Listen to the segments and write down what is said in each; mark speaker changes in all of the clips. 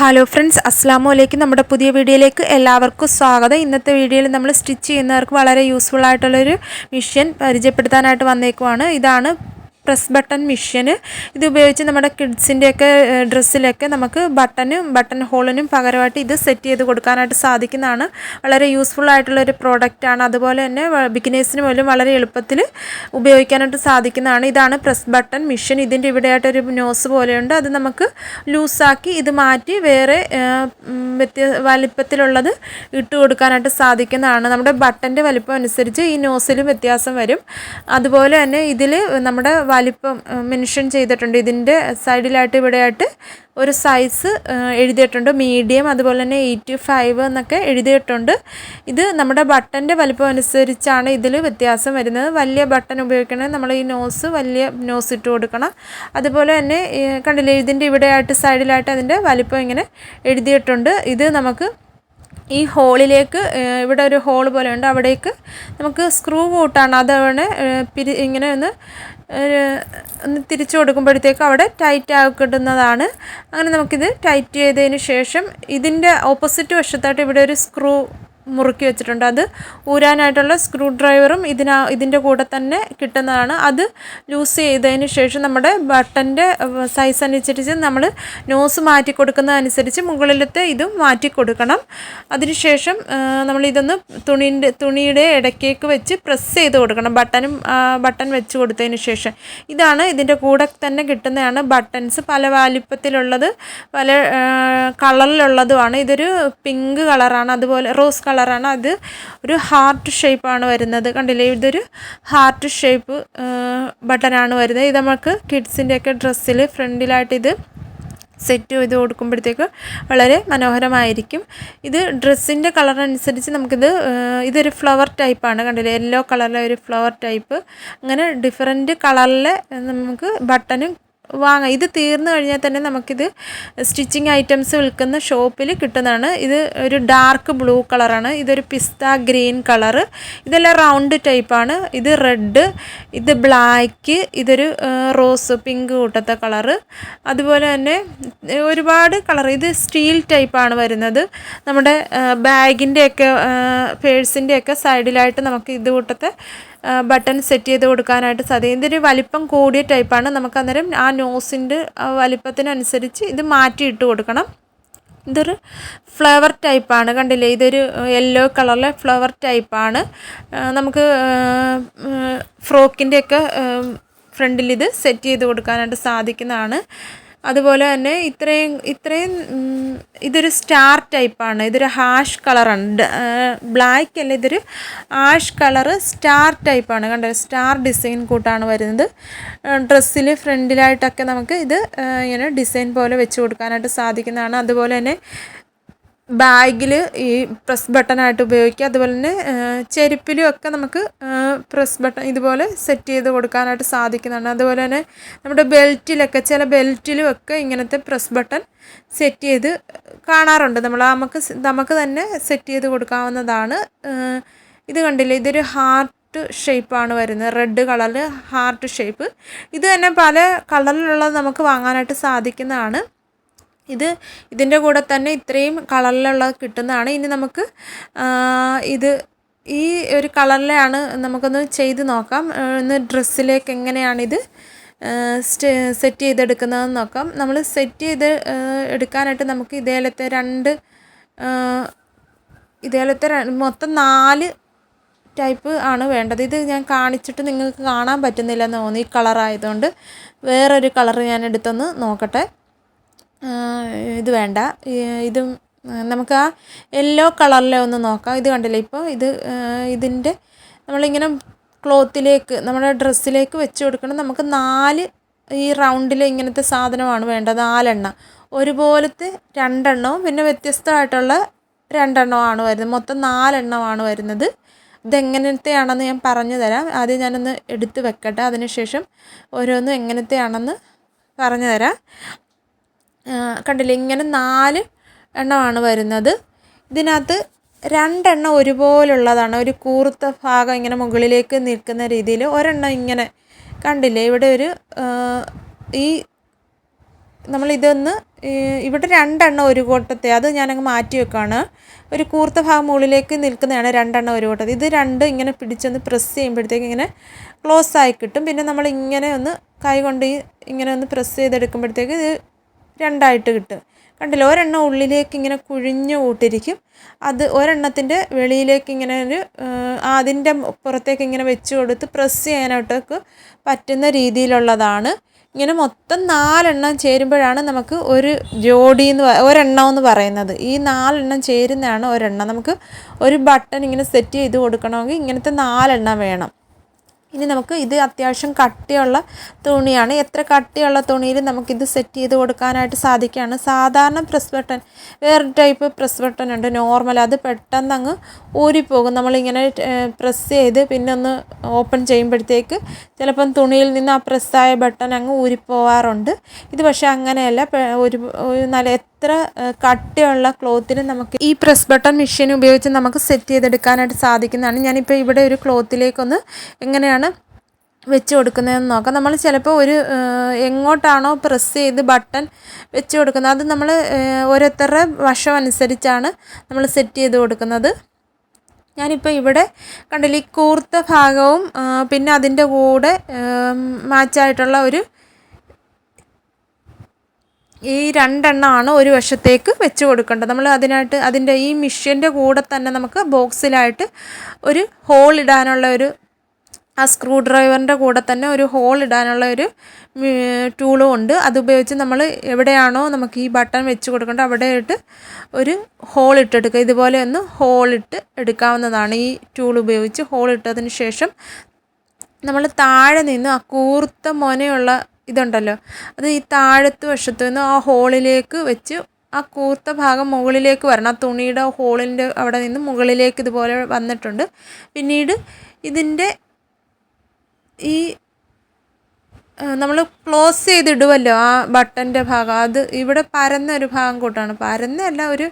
Speaker 1: Hello friends അസ്സാമു അലൈക്കും നമ്മുടെ പുതിയ വീഡിയോയിലേക്ക് എല്ലാവർക്കും സ്വാഗതം. ഇന്നത്തെ വീഡിയോയിൽ നമ്മൾ സ്റ്റിച്ച് ചെയ്യുന്നവർക്ക് വളരെ യൂസ്ഫുൾ ആയിട്ടുള്ളൊരു മിഷ്യൻ പരിചയപ്പെടുത്താനായിട്ട് വന്നേക്കുവാണ്. ഇതാണ് പ്രസ് ബട്ടൺ മിഷ്യന് ഇത് ഉപയോഗിച്ച് നമ്മുടെ കിഡ്സിന്റെയൊക്കെ ഡ്രസ്സിലൊക്കെ നമുക്ക് ബട്ടനും ബട്ടൺ ഹോളിനും പകരമായിട്ട് ഇത് സെറ്റ് ചെയ്ത് കൊടുക്കാനായിട്ട് സാധിക്കുന്നതാണ്. വളരെ യൂസ്ഫുൾ ആയിട്ടുള്ളൊരു പ്രോഡക്റ്റാണ് അതുപോലെ തന്നെ ബിഗിനേഴ്സിന് പോലും വളരെ എളുപ്പത്തിൽ ഉപയോഗിക്കാനായിട്ട് സാധിക്കുന്നതാണ്. ഇതാണ് പ്രസ് ബട്ടൺ മിഷ്യൻ ഇതിന്റെ ഇവിടെയായിട്ടൊരു നോസ് പോലെയുണ്ട്. അത് നമുക്ക് ലൂസാക്കി ഇത് മാറ്റി വേറെ വ്യത്യ വലിപ്പത്തിലുള്ളത് ഇട്ട് കൊടുക്കാനായിട്ട് സാധിക്കുന്നതാണ്. നമ്മുടെ ബട്ടന്റെ വലിപ്പം അനുസരിച്ച് ഈ നോസിലും വ്യത്യാസം വരും. അതുപോലെ തന്നെ ഇതിൽ നമ്മുടെ വലിപ്പം മെൻഷൻ ചെയ്തിട്ടുണ്ട്. ഇതിന്റെ സൈഡിലായിട്ട് ഇവിടെയായിട്ട് ഒരു സൈസ് എഴുതിയിട്ടുണ്ട്. മീഡിയം അതുപോലെ തന്നെ എയ്റ്റ് ഫൈവ് എന്നൊക്കെ എഴുതിയിട്ടുണ്ട്. ഇത് നമ്മുടെ ബട്ടന്റെ വലിപ്പം അനുസരിച്ചാണ് ഇതിൽ വ്യത്യാസം വരുന്നത്. വലിയ ബട്ടൺ ഉപയോഗിക്കണമെങ്കിൽ നമ്മൾ ഈ നോസ് വലിയ നോസ് ഇട്ട് കൊടുക്കണം. അതുപോലെ തന്നെ കണ്ടില്ലേ ഇതിന്റെ ഇവിടെയായിട്ട് സൈഡിലായിട്ട് അതിന്റെ വലിപ്പം ഇങ്ങനെ എഴുതിയിട്ടുണ്ട്. ഇത് നമുക്ക് ഈ ഹോളിലേക്ക് ഇവിടെ ഒരു ഹോൾ പോലെ ഉണ്ട്. അവിടേക്ക് നമുക്ക് സ്ക്രൂ കൂട്ടാണ്. അതവിടെ പിരി ഇങ്ങനെ ഒന്ന് ഒന്ന് തിരിച്ചു കൊടുക്കുമ്പോഴത്തേക്കും അവിടെ ടൈറ്റ് ആക്കിടുന്നതാണ് അങ്ങനെ നമുക്കിത് ടൈറ്റ് ചെയ്തതിന് ശേഷം ഇതിന്റെ ഓപ്പോസിറ്റ് വശത്തായിട്ട് ഇവിടെ ഒരു സ്ക്രൂ മുറുക്കി വെച്ചിട്ടുണ്ട്. അത് ഊരാനായിട്ടുള്ള സ്ക്രൂ ഡ്രൈവറും ഇതിനാ ഇതിന്റെ കൂടെ തന്നെ കിട്ടുന്നതാണ്. അത് ലൂസ് ചെയ്തതിന് ശേഷം നമ്മുടെ ബട്ടന്റെ സൈസ് അനുസരിച്ച് നമ്മൾ നോസ് മാറ്റി കൊടുക്കുന്നതനുസരിച്ച് മുകളിലത്തെ ഇതും മാറ്റി കൊടുക്കണം. അതിനുശേഷം നമ്മൾ ഇതൊന്ന് തുണീന്റെ തുണിയുടെ ഇടയ്ക്കേക്ക് വെച്ച് പ്രസ് ചെയ്ത് കൊടുക്കണം. ബട്ടനും ബട്ടൺ വെച്ച് കൊടുത്തതിന് ശേഷം. ഇതാണ് ഇതിന്റെ കൂടെ തന്നെ കിട്ടുന്നതാണ് ബട്ടൺസ് പല വലിപ്പത്തിലുള്ളത് പല കളറിലുള്ളതുമാണ് ഇതൊരു പിങ്ക് കളറാണ് അതുപോലെ റോസ് കളറാണ്. അത് ഒരു ഹാർട്ട് ഷേപ്പാണ് വരുന്നത്. കണ്ടില്ലേ? ഇതൊരു ഹാർട്ട് ഷേപ്പ് ബട്ടനാണ് വരുന്നത്. ഇത് നമുക്ക് കിഡ്സിന്റെയൊക്കെ ഡ്രസ്സിൽ ഫ്രണ്ടിലായിട്ട് ഇത് സെറ്റ് ചെയ്ത് കൊടുക്കുമ്പോഴത്തേക്ക് വളരെ മനോഹരമായിരിക്കും. ഇത് ഡ്രസ്സിന്റെ കളർ അനുസരിച്ച് നമുക്കിത് ഇതൊരു ഫ്ലവർ ടൈപ്പാണ് കണ്ടില്ലേ? യെല്ലോ കളറിലെ ഒരു ഫ്ലവർ ടൈപ്പ് അങ്ങനെ ഡിഫറെന്റ് കളറിലെ നമുക്ക് ബട്ടനും വാങ്ങാം. ഇത് തീർന്നു കഴിഞ്ഞാൽ തന്നെ നമുക്കിത് സ്റ്റിച്ചിങ് ഐറ്റംസ് വിൽക്കുന്ന ഷോപ്പിൽ കിട്ടുന്നതാണ്. ഇത് ഒരു ഡാർക്ക് ബ്ലൂ കളറാണ്. ഇതൊരു പിസ്ത ഗ്രീൻ കളറ്. ഇതെല്ലാം റൗണ്ട് ടൈപ്പാണ്. ഇത് റെഡ് ഇത് ബ്ലാക്ക് ഇതൊരു റോസ് പിങ്ക് കൂട്ടത്തെ കളറ്. അതുപോലെ തന്നെ ഒരുപാട് കളർ ഇത് സ്റ്റീൽ ടൈപ്പാണ് വരുന്നത്. നമ്മുടെ ബാഗിന്റെയൊക്കെ പേഴ്സിന്റെയൊക്കെ സൈഡിലായിട്ട് നമുക്ക് ഇത് കൂട്ടത്തെ ബട്ടൺ സെറ്റ് ചെയ്ത് കൊടുക്കാനായിട്ട് സാധിക്കും. ഇതൊരു വലിപ്പം കൂടിയ ടൈപ്പാണ്. നമുക്ക് അന്നേരം ആ നോസിന്റെ വലിപ്പത്തിനനുസരിച്ച് ഇത് മാറ്റിയിട്ട് കൊടുക്കണം. ഇതൊരു ഫ്ലവർ ടൈപ്പാണ് കണ്ടില്ലേ? ഇതൊരു യെല്ലോ കളറിലെ ഫ്ലവർ ടൈപ്പാണ് നമുക്ക് ഫ്രോക്കിന്റെയൊക്കെ ഫ്രണ്ടിൽ ഇത് സെറ്റ് ചെയ്ത് കൊടുക്കാനായിട്ട് സാധിക്കുന്നതാണ്. അതുപോലെ തന്നെ ഇത്രയും ഇത്രയും ഇതൊരു സ്റ്റാർ ടൈപ്പാണ്. ഇതൊരു ഹാഷ് കളറാണ്. ബ്ലാക്ക് അല്ല ഇതൊരു ആഷ് കളറ് സ്റ്റാർ ടൈപ്പാണ്. കണ്ടോ? സ്റ്റാർ ഡിസൈൻ കൂട്ടാണ് വരുന്നത്. ഡ്രസ്സിൽ ഫ്രണ്ടിലായിട്ടൊക്കെ നമുക്ക് ഇത് ഇങ്ങനെ ഡിസൈൻ പോലെ വെച്ച് കൊടുക്കാനായിട്ട് സാധിക്കുന്നതാണ്. അതുപോലെ തന്നെ ബാഗിൽ ഈ പ്രസ് ബട്ടണായിട്ട് ഉപയോഗിക്കുക. അതുപോലെ തന്നെ ചെരുപ്പിലും ഒക്കെ നമുക്ക് പ്രസ് ബട്ടൺ ഇതുപോലെ സെറ്റ് ചെയ്ത് കൊടുക്കാനായിട്ട് സാധിക്കുന്നതാണ്. അതുപോലെ തന്നെ നമ്മുടെ ബെൽറ്റിലൊക്കെ ചില ബെൽറ്റിലും ഒക്കെ ഇങ്ങനത്തെ പ്രസ് ബട്ടൺ സെറ്റ് ചെയ്ത് കാണാറുണ്ട്. നമ്മൾ നമുക്ക് നമുക്ക് തന്നെ സെറ്റ് ചെയ്ത് കൊടുക്കാവുന്നതാണ്. ഇത് കണ്ടില്ലേ? ഇതൊരു ഹാർട്ട് ഷേപ്പാണ് വരുന്നത്. റെഡ് കളറിൽ ഹാർട്ട് ഷേപ്പ്. ഇത് തന്നെ പല കളറിലുള്ളത് നമുക്ക് വാങ്ങാനായിട്ട് സാധിക്കുന്നതാണ്. ഇത് ഇതിന്റെ കൂടെ തന്നെ ഇത്രയും കളറിലുള്ളത് കിട്ടുന്നതാണ്. ഇനി നമുക്ക് ഇത് ഈ ഒരു കളറിലാണ് നമുക്കൊന്ന് ചെയ്ത് നോക്കാം. ഒന്ന് ഡ്രസ്സിലേക്ക് എങ്ങനെയാണിത് സെറ്റ് ചെയ്തെടുക്കുന്നതെന്ന് നോക്കാം. നമ്മൾ സെറ്റ് ചെയ്ത് എടുക്കാനായിട്ട് നമുക്ക് ഇതേലത്തെ രണ്ട് ഇതേപോലത്തെ മൊത്തം നാല് ടൈപ്പ് ആണ് വേണ്ടത്. ഇത് ഞാൻ കാണിച്ചിട്ട് നിങ്ങൾക്ക് കാണാൻ പറ്റുന്നില്ലെന്ന് തോന്നുന്നു തോന്നി ഈ കളറായതുകൊണ്ട്. വേറൊരു കളർ ഞാൻ എടുത്തൊന്ന് നോക്കട്ടെ. ഇത് വേണ്ട. ഇത് നമുക്ക് ആ യെല്ലോ കളറിലെ ഒന്ന് നോക്കാം. ഇത് കണ്ടില്ലേ? ഇപ്പോൾ ഇത് ഇതിന്റെ നമ്മളിങ്ങനെ ക്ലോത്തിലേക്ക് നമ്മുടെ ഡ്രസ്സിലേക്ക് വെച്ച് കൊടുക്കണം. നമുക്ക് നാല് ഈ റൗണ്ടിൽ ഇങ്ങനത്തെ സാധനമാണ് വേണ്ടത്. നാലെണ്ണം. ഒരുപോലത്തെ രണ്ടെണ്ണവും പിന്നെ വ്യത്യസ്തമായിട്ടുള്ള രണ്ടെണ്ണമാണ് വരുന്നത്. മൊത്തം നാലെണ്ണമാണ് വരുന്നത്. ഇതെങ്ങനത്തെയാണെന്ന് ഞാൻ പറഞ്ഞു തരാം. ആദ്യം ഞാനൊന്ന് എടുത്ത് വെക്കട്ടെ. അതിനുശേഷം ഓരോന്നും എങ്ങനത്തെയാണെന്ന് പറഞ്ഞു തരാം. കണ്ടില്ലേ? ഇങ്ങനെ നാല് എണ്ണമാണ് വരുന്നത്. ഇതിനകത്ത് രണ്ടെണ്ണം ഒരുപോലുള്ളതാണ്. ഒരു കൂർത്ത ഭാഗം ഇങ്ങനെ മുകളിലേക്ക് നിൽക്കുന്ന രീതിയിൽ ഒരെണ്ണം ഇങ്ങനെ കണ്ടില്ലേ? ഇവിടെ ഒരു ഈ നമ്മൾ ഇതൊന്ന് ഇവിടെ രണ്ടെണ്ണം ഒരു കൂട്ടത്തെ അത് ഞാനങ്ങ് മാറ്റി വെക്കുകയാണ് ഒരു കൂർത്ത ഭാഗം മുകളിലേക്ക് നിൽക്കുന്നതാണ് രണ്ടെണ്ണം ഒരു കൂട്ടത്തെ. ഇത് രണ്ട് ഇങ്ങനെ പിടിച്ചൊന്ന് പ്രസ് ചെയ്യുമ്പോഴത്തേക്ക് ഇങ്ങനെ ക്ലോസ് ആയി കിട്ടും. പിന്നെ നമ്മൾ ഇങ്ങനെ ഒന്ന് കൈ കൊണ്ട് ഇങ്ങനെ ഒന്ന് പ്രസ് ചെയ്തെടുക്കുമ്പോഴത്തേക്ക് ഇത് രണ്ടായിട്ട് കിട്ടും. കണ്ടില്ല? ഒരെണ്ണം ഉള്ളിലേക്ക് ഇങ്ങനെ കുഴിഞ്ഞു കൂട്ടിരിക്കും അത് ഒരെണ്ണത്തിന്റെ വെളിയിലേക്ക് ഇങ്ങനെ ഒരു അതിന്റെ പുറത്തേക്ക് ഇങ്ങനെ വെച്ച് കൊടുത്ത് പ്രസ് ചെയ്യാനായിട്ടൊക്കെ പറ്റുന്ന രീതിയിലുള്ളതാണ്. ഇങ്ങനെ മൊത്തം നാലെണ്ണം ചേരുമ്പോഴാണ് നമുക്ക് ഒരു ജോഡി എന്ന് ഒരെണ്ണം എന്ന് പറയുന്നത്. ഈ നാലെണ്ണം ചേരുന്നതാണ് ഒരെണ്ണം. നമുക്ക് ഒരു ബട്ടൺ ഇങ്ങനെ സെറ്റ് ചെയ്ത് കൊടുക്കണമെങ്കിൽ ഇങ്ങനത്തെ നാലെണ്ണം വേണം. ഇനി നമുക്ക് ഇത് അത്യാവശ്യം കട്ടിയുള്ള തുണിയാണ്. എത്ര കട്ടിയുള്ള തുണിയിൽ നമുക്കിത് സെറ്റ് ചെയ്ത് കൊടുക്കാനായിട്ട് സാധിക്കുകയാണ്. സാധാരണ പ്രസ് ബട്ടൺ വേറെ ടൈപ്പ് പ്രസ് ബട്ടൺ ഉണ്ട്. നോർമൽ അത് പെട്ടെന്ന് അങ്ങ് ഊരിപ്പോകും. നമ്മളിങ്ങനെ പ്രസ് ചെയ്ത് പിന്നെ ഒന്ന് ഓപ്പൺ ചെയ്യുമ്പോഴത്തേക്ക് ചിലപ്പം തുണിയിൽ നിന്ന് ആ പ്രസ്സായ ബട്ടൺ അങ്ങ് ഊരിപ്പോവാറുണ്ട്. ഇത് പക്ഷേ അങ്ങനെയല്ല. ഒരു നല്ല എത്ര കട്ടിയുള്ള ക്ലോത്തിന് നമുക്ക് ഈ പ്രസ് ബട്ടൺ മെഷീൻ ഉപയോഗിച്ച് നമുക്ക് സെറ്റ് ചെയ്തെടുക്കാനായിട്ട് സാധിക്കുന്നതാണ്. ഞാനിപ്പോൾ ഇവിടെ ഒരു ക്ലോത്തിലേക്കൊന്ന് എങ്ങനെയാണ് വെച്ച് കൊടുക്കുന്നതെന്ന് നോക്കാം. നമ്മൾ ചിലപ്പോൾ ഒരു എങ്ങോട്ടാണോ പ്രസ് ചെയ്ത് ബട്ടൺ വെച്ച് കൊടുക്കുന്നത്. അത് നമ്മൾ ഓരോരുത്തരുടെ വശം അനുസരിച്ചാണ് നമ്മൾ സെറ്റ് ചെയ്ത് കൊടുക്കുന്നത്. ഞാനിപ്പോൾ ഇവിടെ കണ്ടില്ല ഈ കൂർത്ത ഭാഗവും പിന്നെ അതിന്റെ കൂടെ മാച്ചായിട്ടുള്ള ഒരു ഈ രണ്ടെണ്ണമാണ് ഒരു വശത്തേക്ക് വെച്ച് കൊടുക്കേണ്ടത്. നമ്മൾ അതിനായിട്ട് അതിന്റെ ഈ മിഷ്യന്റെ കൂടെ തന്നെ നമുക്ക് ബോക്സിലായിട്ട് ഒരു ഹോൾ ഇടാനുള്ള ഒരു ആ സ്ക്രൂ ഡ്രൈവറിന്റെ കൂടെ തന്നെ ഒരു ഹോൾ ഇടാനുള്ള ഒരു ടൂളും ഉണ്ട്. അതുപയോഗിച്ച് നമ്മൾ എവിടെയാണോ നമുക്ക് ഈ ബട്ടൺ വെച്ച് കൊടുക്കേണ്ടത് ഇട്ട് ഒരു ഹോൾ ഇട്ടെടുക്കുക. ഇതുപോലെ ഒന്ന് ഹോൾ ഇട്ട് എടുക്കാവുന്നതാണ് ഈ ടൂൾ ഉപയോഗിച്ച് ഹോൾ ഇട്ടതിന് ശേഷം. നമ്മൾ താഴെ നിന്ന് ആ കൂർത്ത മൊനയുള്ള ഇതുണ്ടല്ലോ. അത് ഈ താഴത്ത് വശത്തു നിന്ന് ആ ഹോളിലേക്ക് വെച്ച് ആ കൂർത്ത ഭാഗം മുകളിലേക്ക് വരണം. ആ തുണിയുടെ ഹോളിന്റെ അവിടെ നിന്ന് മുകളിലേക്ക് ഇതുപോലെ വന്നിട്ടുണ്ട്. പിന്നീട് ഇതിന്റെ ഈ നമ്മൾ ക്ലോസ് ചെയ്തിടുമല്ലോ ആ ബട്ടന്റെ ഭാഗം. അത് ഇവിടെ പരന്ന ഒരു ഭാഗം കൂട്ടാണ്. പരന്നല്ല ഒരു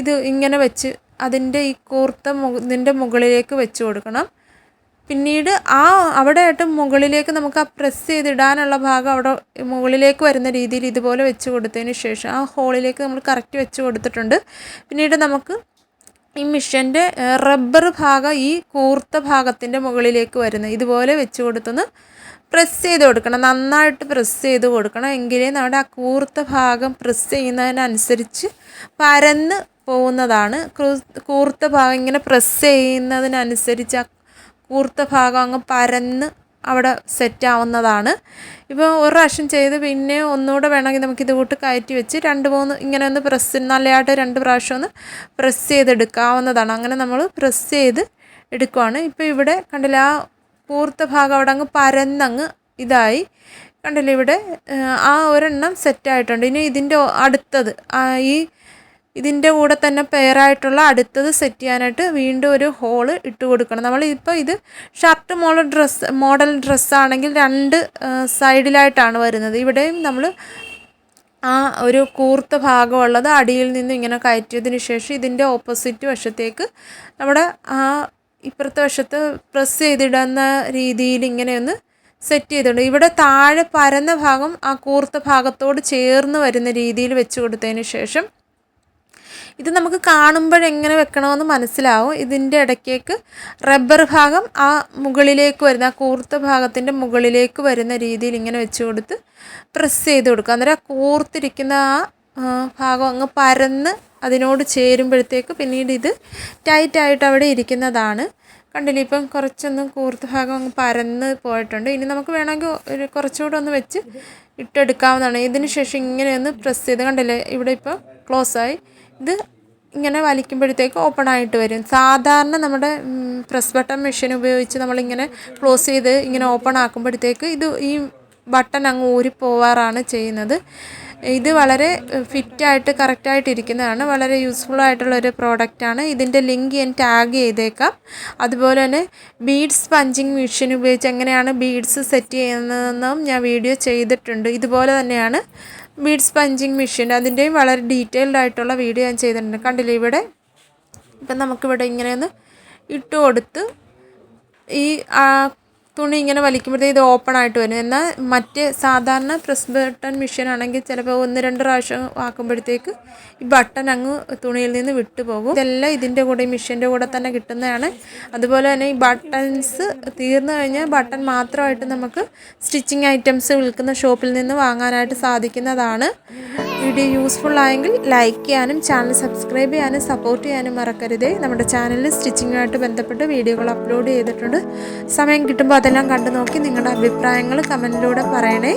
Speaker 1: ഇത് ഇങ്ങനെ വെച്ച് അതിന്റെ ഈ കൂർത്ത ഇതിന്റെ മുകളിലേക്ക് വെച്ച് കൊടുക്കണം. പിന്നീട് ആ അവിടെയായിട്ട് മുകളിലേക്ക് നമുക്ക് ആ പ്രസ് ചെയ്തിടാനുള്ള ഭാഗം അവിടെ മുകളിലേക്ക് വരുന്ന രീതിയിൽ ഇതുപോലെ വെച്ച് കൊടുത്തതിന് ശേഷം ആ ഹോളിലേക്ക് നമ്മൾ കറക്റ്റ് വെച്ച് കൊടുത്തിട്ടുണ്ട്. പിന്നീട് നമുക്ക് ഈ മിഷന്റെ റബ്ബർ ഭാഗം ഈ കൂർത്ത ഭാഗത്തിന്റെ മുകളിലേക്ക് വരുന്ന ഇതുപോലെ വെച്ച് കൊടുത്തൊന്ന് പ്രസ് ചെയ്ത് കൊടുക്കണം. നന്നായിട്ട് പ്രസ് ചെയ്ത് കൊടുക്കണം. എങ്കിലേ നമ്മുടെ ആ കൂർത്ത ഭാഗം പ്രസ് ചെയ്യുന്നതിനനുസരിച്ച് പരന്ന് പോകുന്നതാണ്. കൂർത്ത ഭാഗം ഇങ്ങനെ പ്രസ് ചെയ്യുന്നതിനനുസരിച്ച് ആ കൂർത്ത ഭാഗം അങ്ങ് പരന്ന് അവിടെ സെറ്റാവുന്നതാണ് ഇപ്പോൾ ഒരു പ്രാവശ്യം ചെയ്ത് പിന്നെ ഒന്നുകൂടെ വേണമെങ്കിൽ നമുക്ക് ഇത് കൂട്ട് കയറ്റി വെച്ച് രണ്ട് മൂന്ന് ഇങ്ങനെ ഒന്ന് പ്രസ് നല്ലതായിട്ട് രണ്ട് പ്രാവശ്യം ഒന്ന് പ്രസ് ചെയ്തെടുക്കാവുന്നതാണ്. അങ്ങനെ നമ്മൾ പ്രസ് ചെയ്ത് എടുക്കുവാണ്. ഇപ്പോൾ ഇവിടെ കണ്ടില്ല ആ കൂർത്ത ഭാഗം അവിടെ അങ്ങ് പരന്നങ്ങ് ഇതായി. കണ്ടില്ല ഇവിടെ ആ ഒരെണ്ണം സെറ്റായിട്ടുണ്ട് ഇനി ഇതിന്റെ അടുത്തത് ഈ ഇതിന്റെ കൂടെ തന്നെ പെയറായിട്ടുള്ള അടുത്തത് സെറ്റ് ചെയ്യാനായിട്ട് വീണ്ടും ഒരു ഹോൾ ഇട്ട് കൊടുക്കണം. നമ്മൾ ഇപ്പോൾ ഇത് ഷർട്ട് മോഡൽ ഡ്രസ്സ് മോഡൽ ഡ്രസ്സാണെങ്കിൽ രണ്ട് സൈഡിലായിട്ടാണ് വരുന്നത്. ഇവിടെയും നമ്മൾ ആ ഒരു കൂർത്ത ഭാഗമുള്ളത് അടിയിൽ നിന്ന് ഇങ്ങനെ കയറ്റിയതിന് ശേഷം ഇതിന്റെ ഓപ്പോസിറ്റ് വശത്തേക്ക് നമ്മുടെ ആ ഇപ്പുറത്തെ വശത്ത് പ്രസ് ചെയ്തിടുന്ന രീതിയിൽ ഇങ്ങനെയൊന്ന് സെറ്റ് ചെയ്തിട്ടുണ്ട്. ഇവിടെ താഴെ പരന്ന ഭാഗം ആ കൂർത്ത ഭാഗത്തോട് ചേർന്ന് വരുന്ന രീതിയിൽ വെച്ച് കൊടുത്തതിന് ശേഷം ഇത് നമുക്ക് കാണുമ്പോഴെങ്ങനെ വെക്കണമെന്ന് മനസ്സിലാവും. ഇതിന്റെ ഇടയ്ക്കേക്ക് റബ്ബർ ഭാഗം ആ മുകളിലേക്ക് വരുന്ന ആ കൂർത്ത ഭാഗത്തിന്റെ മുകളിലേക്ക് വരുന്ന രീതിയിൽ ഇങ്ങനെ വെച്ച് കൊടുത്ത് പ്രസ് ചെയ്ത് കൊടുക്കുക. അന്നേരം ആ കൂർത്തിരിക്കുന്ന ആ ഭാഗം അങ്ങ് പരന്ന് അതിനോട് ചേരുമ്പോഴത്തേക്ക് പിന്നീട് ഇത് ടൈറ്റായിട്ട് അവിടെ ഇരിക്കുന്നതാണ്. കണ്ടില്ലേ? ഇപ്പം കുറച്ചൊന്നും കൂർത്ത ഭാഗം അങ്ങ് പരന്ന് പോയിട്ടുണ്ട്. ഇനി നമുക്ക് വേണമെങ്കിൽ ഒരു കുറച്ചുകൂടെ ഒന്ന് വെച്ച് ഇട്ടെടുക്കാവുന്നതാണ്. ഇതിന് ശേഷം ഇങ്ങനെ ഒന്ന് പ്രസ് ചെയ്ത് കണ്ടില്ലേ? ഇവിടെ ഇപ്പോൾ ആയി. ഇത് ഇങ്ങനെ വലിക്കുമ്പോഴത്തേക്ക് ഓപ്പൺ ആയിട്ട് വരും. സാധാരണ നമ്മുടെ പ്രസ് ബട്ടൺ മെഷീൻ ഉപയോഗിച്ച് നമ്മളിങ്ങനെ ക്ലോസ് ചെയ്ത് ഇങ്ങനെ ഓപ്പൺ ആക്കുമ്പോഴത്തേക്ക് ഇത് ഈ ബട്ടൺ അങ്ങ് ഊരിപ്പോവാറാണ് ചെയ്യുന്നത്. ഇത് വളരെ ഫിറ്റായിട്ട് കറക്റ്റായിട്ട് ഇരിക്കുന്നതാണ്. വളരെ യൂസ്ഫുൾ ആയിട്ടുള്ളൊരു പ്രോഡക്റ്റാണ് ഇതിന്റെ ലിങ്ക് ഞാൻ ടാഗ് ചെയ്തേക്കാം. അതുപോലെ തന്നെ ബീഡ്സ് പഞ്ചിങ് മെഷീൻ ഉപയോഗിച്ച് എങ്ങനെയാണ് ബീഡ്സ് സെറ്റ് ചെയ്യുന്നതെന്നും ഞാൻ വീഡിയോ ചെയ്തിട്ടുണ്ട്. ഇതുപോലെ തന്നെയാണ് ബീഡ്സ് പഞ്ചിങ് മെഷീൻ. അതിന്റെയും വളരെ ഡീറ്റെയിൽഡ് ആയിട്ടുള്ള വീഡിയോ ഞാൻ ചെയ്തിട്ടുണ്ട്. കണ്ടില്ലേ ഇവിടെ? ഇപ്പം നമുക്കിവിടെ ഇങ്ങനെ ഒന്ന് ഇട്ട് കൊടുത്ത് ഈ തുണി ഇങ്ങനെ വലിക്കുമ്പോഴത്തേക്ക് ഇത് ഓപ്പൺ ആയിട്ട് വരും. എന്നാൽ മറ്റ് സാധാരണ പ്രസ് ബട്ടൺ മെഷീൻ ആണെങ്കിൽ ചിലപ്പോൾ ഒന്ന് രണ്ട് പ്രാവശ്യം ആക്കുമ്പോഴത്തേക്ക് ഈ ബട്ടൺ അങ്ങ് തുണിയിൽ നിന്ന് വിട്ടു പോകും. ഇതെല്ലാം ഇതിന്റെ കൂടെ ഈ മെഷീന്റെ കൂടെ തന്നെ കിട്ടുന്നതാണ്. അതുപോലെ തന്നെ ഈ ബട്ടൺസ് തീർന്നു കഴിഞ്ഞാൽ ബട്ടൺ മാത്രമായിട്ട് നമുക്ക് സ്റ്റിച്ചിങ് ഐറ്റംസ് വിൽക്കുന്ന ഷോപ്പിൽ നിന്ന് വാങ്ങാനായിട്ട് സാധിക്കുന്നതാണ്. വീഡിയോ യൂസ്ഫുൾ ആയെങ്കിൽ ലൈക്ക് ചെയ്യാനും ചാനൽ സബ്സ്ക്രൈബ് ചെയ്യാനും സപ്പോർട്ട് ചെയ്യാനും മറക്കരുതേ. നമ്മുടെ ചാനലിൽ സ്റ്റിച്ചിങ്ങുമായിട്ട് ബന്ധപ്പെട്ട് വീഡിയോകൾ അപ്ലോഡ് ചെയ്തിട്ടുണ്ട്. സമയം കിട്ടുമ്പോൾ അതെല്ലാം കണ്ടു നോക്കി നിങ്ങളുടെ അഭിപ്രായങ്ങൾ കമന്റിലൂടെ പറയണേ.